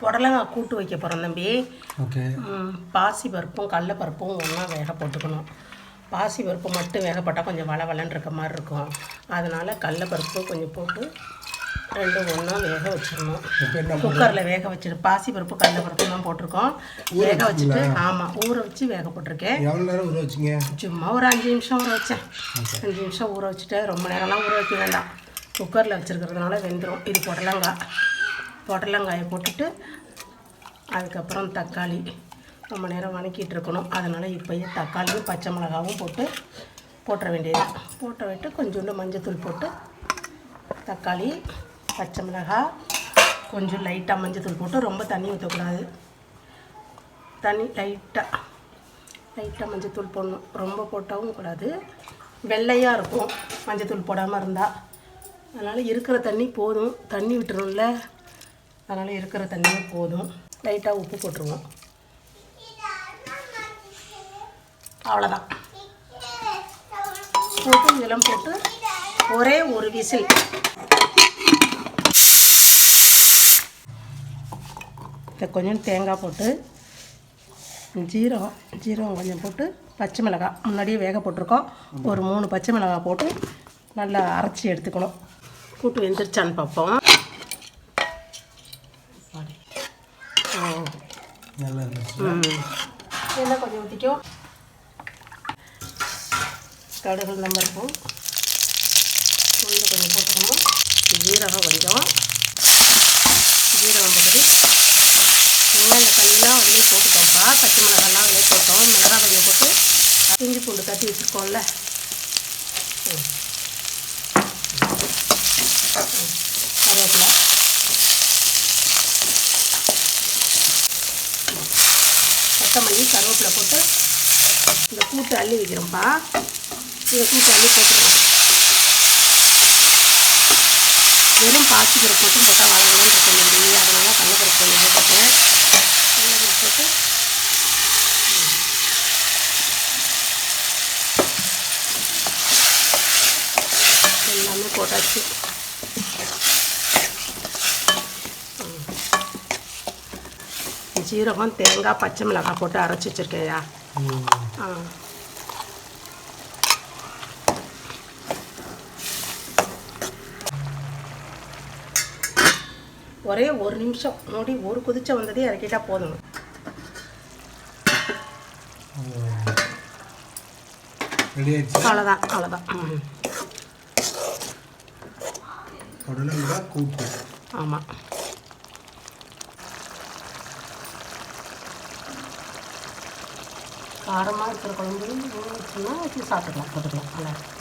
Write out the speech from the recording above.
புடலங்காய் கூட்டு வைக்க போகிறோம் தம்பி. ஓகே. பாசி பருப்பும் கடல பருப்பும் ஒன்றா வேக போட்டுக்கணும். பாசி பருப்பு மட்டும் வேக போட்டால் கொஞ்சம் வளவலன்னு இருக்க மாதிரி இருக்கும். அதனால் கடல பருப்பு கொஞ்சம் போட்டு ரெண்டும் ஒன்றா வேக வச்சிடணும். குக்கரில் வேக வச்சிரு பாசி பருப்பு கடல பருப்பு தான் போட்டிருக்கோம். வேக வச்சுட்டு ஆமாம் ஊற வச்சு வேக போட்டிருக்கேன். எவ்வளோ நேரம் ஊற வச்சிங்க? சும்மா ஒரு அஞ்சு நிமிஷம் ஊற வச்சேன். அஞ்சு நிமிஷம் ஊற வச்சுட்டு ரொம்ப நேரம்லாம் ஊற வைக்க வேண்டாம். குக்கரில் வச்சுருக்கிறதுனால வெந்துடும் இது புடலங்காய். புடலங்காயை போட்டுட்டு அதுக்கப்புறம் தக்காளி ரொம்ப நேரம் வணக்கிட்டு இருக்கணும். அதனால் இப்போயே தக்காளியும் பச்சை மிளகாவும் போட்டு போட்டுற வேண்டியது. போட்ட விட்டு கொஞ்சோண்டு மஞ்சத்தூள் போட்டு தக்காளி பச்சை மிளகாய் கொஞ்சம் லைட்டாக மஞ்சத்தூள் போட்டு ரொம்ப தண்ணி ஊற்றக்கூடாது தண்ணி லைட்டாக லைட்டாக மஞ்சத்தூள் போடணும். ரொம்ப போட்டாவும் கூடாது. வெள்ளையாக இருக்கும் மஞ்சத்தூள் போடாமல் இருந்தால் அதனால் இருக்கிற தண்ணி போதும். தண்ணி விட்டுரும்ல. அதனால் இருக்கிற தண்ணியே போதும். லைட்டாக உப்பு போட்டுருவோம். அவ்வளோதான் போட்டு இதெல்லாம் போட்டு ஒரே ஒரு விசில். இதை கொஞ்சம் தேங்காய் போட்டு ஜீரகம் ஜீரகம் கொஞ்சம் போட்டு பச்சை மிளகாய். முன்னாடியே வேக போட்டிருக்கோம். ஒரு மூணு பச்சை மிளகாய் போட்டு நல்லா அரைச்சி எடுத்துக்கணும். கூட்டு வெந்துருச்சான்னு பார்ப்போம் ஆ. நல்லா இருந்துச்சு ம். இதெல்லாம் கொஞ்சம் ஊற்றிக்கோ கடுகு நம்ம இருக்கும் கொஞ்சம் கொஞ்சம் போட்டுக்கணும். ஜீரகம் கொஞ்சம். ஜீரகம் போட்டு. வெங்காயம் தண்ணிலாம் அதிலே போட்டுட்டோம்ப்பா பச்சை மிளகாலாம் அதிலே போட்டோம். மிளகாய் கொஞ்சம் போட்டு இஞ்சி பூண்டு தட்டி வச்சுருக்கோம்ல. ம். கருவேப்பிலை. கொத்தமல்லி கருவேப்பிலை போட்டு இந்த கூட்டு அள்ளி வைக்கிறோம்ப்பா இதை கூட்டு அள்ளி போட்டுருவோம் வெறும் பாசிக்கிற போட்டு போட்டால் வளவலன்னு இருக்க முடியும் அதனால் கடலப்பருப்பு கொஞ்சம் போட்டுட்டேன் கடலப்பருப்பு போட்டு எல்லாமே போட்டாச்சு. ஜீரகம் தேங்காய் பச்சை மிளகாய் போட்டு அரைச்சி வச்சுருக்கேயா. ஆ. ஒரே ஒரு நிமிஷம். மூடி ஒரு குதிச்ச வந்ததே இறக்கிட்டா போதும். ரெடி ஆயிடுச்சு? அவ்வளோதான் அவ்வளோதான். ஆமாம் காரமாக இருக்கிற குழம்பு ஊற வச்சோம்னா வச்சு சாப்பிட்டுக்கலாம் போட்டுக்கலாம் நல்லா இருக்கும்.